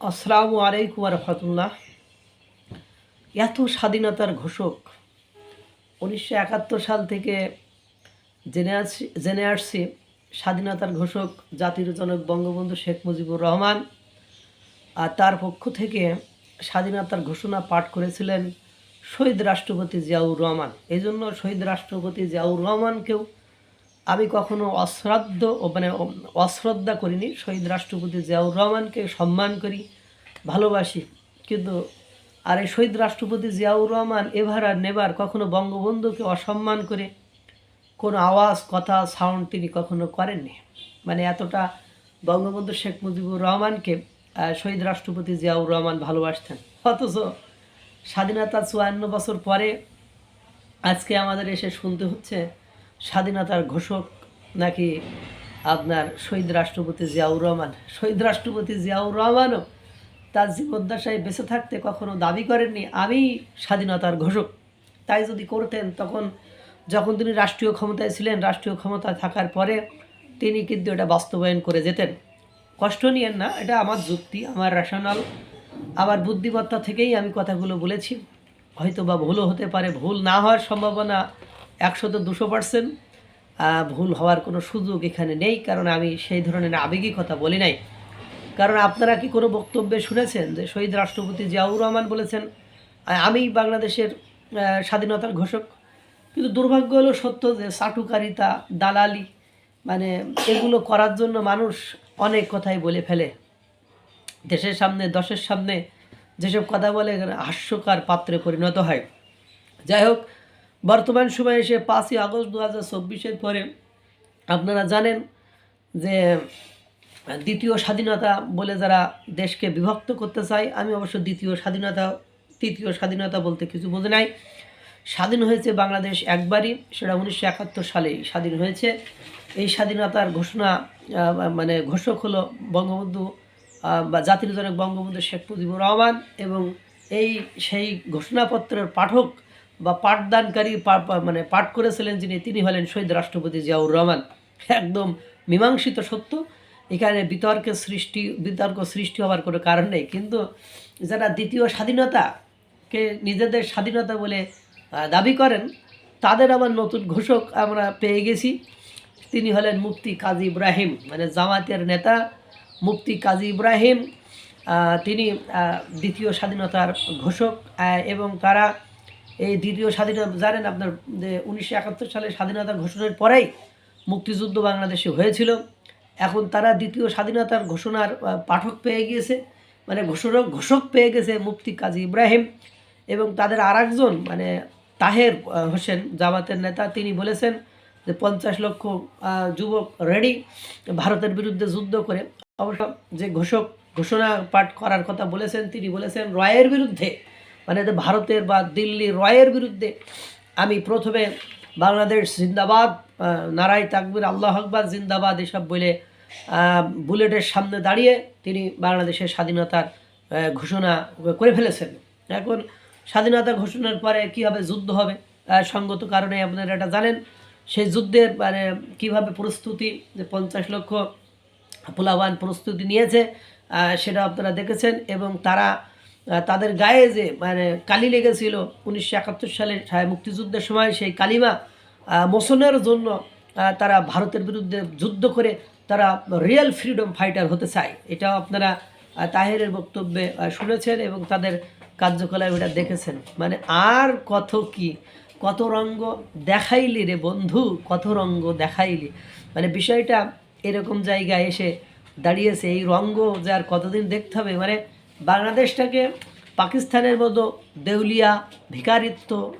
আসসালামু আলাইকুম রহমতুল্লাহ। এত স্বাধীনতার ঘোষক। উনিশশো একাত্তর সাল থেকে জেনে আসছি জেনে আসছি, স্বাধীনতার ঘোষক, জাতির জনক বঙ্গবন্ধু শেখ মুজিবুর রহমান। আর তার পক্ষ থেকে স্বাধীনতার ঘোষণা পাঠ করেছিলেন শহীদ রাষ্ট্রপতি জিয়াউর রহমান। এই জন্য শহীদ রাষ্ট্রপতি জিয়াউর রহমানকেও আমি কখনো অশ্রাদ্ধ মানে অশ্রদ্ধা করিনি। শহীদ রাষ্ট্রপতি জিয়াউর রহমানকে সম্মান করি, ভালোবাসি। কিন্তু আর এই শহীদ রাষ্ট্রপতি জিয়াউর রহমান এভার আর নেবার কখনো বঙ্গবন্ধুকে অসম্মান করে কোনো আওয়াজ, কথা, সাউন্ড তিনি কখনো করেননি। মানে এতটা বঙ্গবন্ধু শেখ মুজিবুর রহমানকে শহীদ রাষ্ট্রপতি জিয়াউর রহমান ভালোবাসতেন। অথচ স্বাধীনতা চুয়ান্ন বছর পরে আজকে আমাদের এসে শুনতে হচ্ছে স্বাধীনতার ঘোষক নাকি আপনার শহীদ রাষ্ট্রপতি জিয়াউর রহমান? শহীদ রাষ্ট্রপতি জিয়াউর রহমানও তার জীবদ্দশায় বেঁচে থাকতে কখনো দাবি করেননি। আমি স্বাধীনতার ঘোষক। তাই যদি করতেন, তখন যখন তিনি রাষ্ট্রীয় ক্ষমতায় ছিলেন, রাষ্ট্রীয় ক্ষমতায় থাকার পরে তিনি কিন্তু এটা বাস্তবায়ন করে যেতেন। কষ্ট নিয়েন না, এটা আমার যুক্তি, আমার রেশনাল আমার বুদ্ধিমত্তা থেকেই আমি কথাগুলো বলেছি। হয়তো বা ভুলও হতে পারে, ভুল না হওয়ার সম্ভাবনা একশো তো দুশো পার্সেন্ট ভুল হওয়ার কোনো সুযোগ এখানে নেই, কারণ আমি সেই ধরনের আবেগী কথা বলি নাই। কারণ আপনারা কি কোনো বক্তব্যে শুনেছেন যে শহীদ রাষ্ট্রপতি জিয়াউর রহমান বলেছেন আমি বাংলাদেশের স্বাধীনতার ঘোষক। কিন্তু দুর্ভাগ্য হলো সত্য যে চাটুকারিতা দালালি মানে এগুলো করার জন্য মানুষ অনেক কথাই বলে ফেলে। দেশের সামনে, দশের সামনে যেসব কথা বলে হাস্যকার পাত্রে পরিণত হয়। যাই হোক বর্তমান সময়ে এসে পাঁচই আগস্ট দু হাজার চব্বিশের পরে আপনারা জানেন যে, দ্বিতীয় স্বাধীনতা বলে যারা দেশকে বিভক্ত করতে চায়, আমি অবশ্য দ্বিতীয় স্বাধীনতা, তৃতীয় স্বাধীনতা বলতে কিছু বোঝে নাই। স্বাধীন হয়েছে বাংলাদেশ একবারই, সেটা উনিশশো একাত্তর সালেই স্বাধীন হয়েছে। এই স্বাধীনতার ঘোষণা মানে ঘোষক হলো বঙ্গবন্ধু বা জাতির জনক বঙ্গবন্ধু শেখ মুজিবুর রহমান এবং এই সেই ঘোষণাপত্রের পাঠক বা পাঠদানকারী মানে পাঠ করেছিলেন যিনি, তিনি হলেন শহীদ রাষ্ট্রপতি জিয়াউর রহমান। একদম মীমাংসিত সত্য। এখানে বিতর্কের সৃষ্টি, বিতর্ক সৃষ্টি হওয়ার কোনো কারণ নেই। কিন্তু যারা দ্বিতীয় স্বাধীনতাকে নিজেদের স্বাধীনতা বলে দাবি করেন, তাদের আবার নতুন ঘোষক আমরা পেয়ে গেছি। তিনি হলেন মুফতি কাজী ইব্রাহিম মানে জামাতের নেতা মুফতি কাজী ইব্রাহিম। তিনি দ্বিতীয় স্বাধীনতার ঘোষক এবং তারা এই দ্বিতীয় স্বাধীনতা, জানেন আপনার, যে উনিশশো একাত্তর সালে স্বাধীনতা ঘোষণার পরেই মুক্তিযুদ্ধ বাংলাদেশে হয়েছিল। এখন তারা দ্বিতীয় স্বাধীনতার ঘোষণার পাঠক পেয়ে গিয়েছে। মানে ঘোষণক ঘোষক পেয়ে গেছে মুফতি কাজী ইব্রাহিম এবং তাদের আর মানে তাহের হোসেন জামাতের নেতা, তিনি বলেছেন যে পঞ্চাশ লক্ষ যুবক রেডি ভারতের বিরুদ্ধে যুদ্ধ করে। অবশ্য যে ঘোষক, ঘোষণা পাঠ করার কথা বলেছেন, তিনি বলেছেন, রয়ের বিরুদ্ধে মানে ভারতের বা দিল্লি রয়ের বিরুদ্ধে আমি প্রথমে বাংলাদেশ জিন্দাবাদ নারাই তাকবির, আল্লাহ আকবর, জিন্দাবাদ এসব বলে বুলেটের সামনে দাঁড়িয়ে তিনি বাংলাদেশের স্বাধীনতার ঘোষণা করে ফেলেছেন। এখন স্বাধীনতা ঘোষণার পরে কী হবে যুদ্ধ হবে সঙ্গত কারণে আপনারা এটা জানেন। সেই যুদ্ধের মানে কীভাবে প্রস্তুতি, যে পঞ্চাশ লক্ষ পোলাবান প্রস্তুতি নিয়েছে সেটা আপনারা দেখেছেন এবং তারা তাদের গায়ে যে মানে কালি লেগেছিল উনিশশো একাত্তর সালে মুক্তিযুদ্ধের সময় সেই কালিমা আহ, মোচনের জন্য তারা ভারতের বিরুদ্ধে যুদ্ধ করে তারা রিয়েল ফ্রিডম ফাইটার হতে চায়। এটাও আপনারা তাহেরের বক্তব্যে শুনেছেন এবং তাদের কার্যকলাপ এটা দেখেছেন। মানে আর কত কি? কত রঙ্গ দেখাইলি রে বন্ধু কত রঙ্গ দেখাইলি। মানে বিষয়টা এরকম জায়গায় এসে দাঁড়িয়েছে এই রঙ্গ যে আর কতদিন দেখতে হবে? মানে বাংলাদেশটাকে পাকিস্তানের মতো দেউলিয়া, ভিকারিত্ব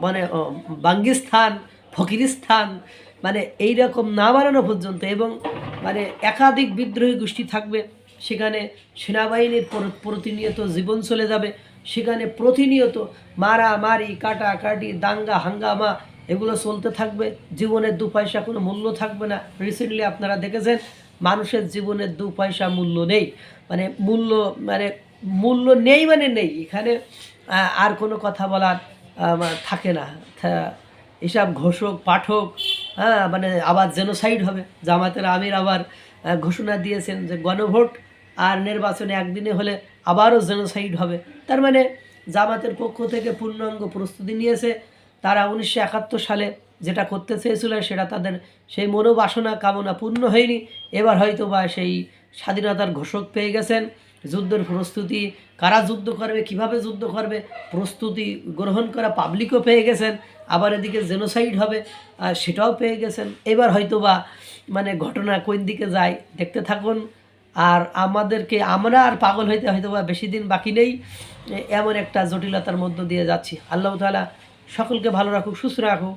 মানে বাঙ্গিস্তান, ফকিরিস্তান মানে এই রকম না বানানো পর্যন্ত এবং মানে একাধিক বিদ্রোহী গোষ্ঠী থাকবে, সেখানে সেনাবাহিনীর প্র- প্রতিনিয়ত জীবন চলে যাবে, সেখানে প্রতিনিয়ত মারামারি, কাটাকাটি, দাঙ্গা, হাঙ্গামা এগুলো চলতে থাকবে, জীবনের দু পয়সা কোনো মূল্য থাকবে না। রিসেন্টলি আপনারা দেখেছেন মানুষের জীবনের দু পয়সা মূল্য নেই। মানে মূল্য মানে মূল্য নেই মানে নেই। এখানে আর কোনো কথা বলার থাকে না। এসব ঘোষক, পাঠক হ্যাঁ মানে আবার জেনোসাইড হবে। জামাতের আমির আবার ঘোষণা দিয়েছেন যে গণভোট আর নির্বাচনে একদিনে হলে আবারও জেনোসাইড হবে। তার মানে জামাতের পক্ষ থেকে পূর্ণাঙ্গ প্রস্তুতি নিয়েছে। তারা উনিশশো একাত্তর সালে যেটা করতে চেয়েছিল সেটা তাদের সেই মনোবাসনা কামনা পূর্ণ হয়নি। এবার হয়তো বা সেই স্বাধীনতার ঘোষক পেয়ে গেছেন। যুদ্ধের প্রস্তুতি, কারা যুদ্ধ করবে, কীভাবে যুদ্ধ করবে, প্রস্তুতি গ্রহণ করা পাবলিকও পেয়ে গেছেন। আবার এদিকে জেনোসাইড হবে সেটাও পেয়ে গেছেন। এবার হয়তো বা মানে ঘটনা কোন দিকে যায় দেখতে থাকুন। আর আমাদেরকে, আমরা আর পাগল হইতে হয়তো বা বেশি দিন বাকি নেই। এমন একটা জটিলতার মধ্য দিয়ে যাচ্ছি। আল্লাহ তাআলা সকলকে ভালো রাখুক, সুস্থ রাখুক।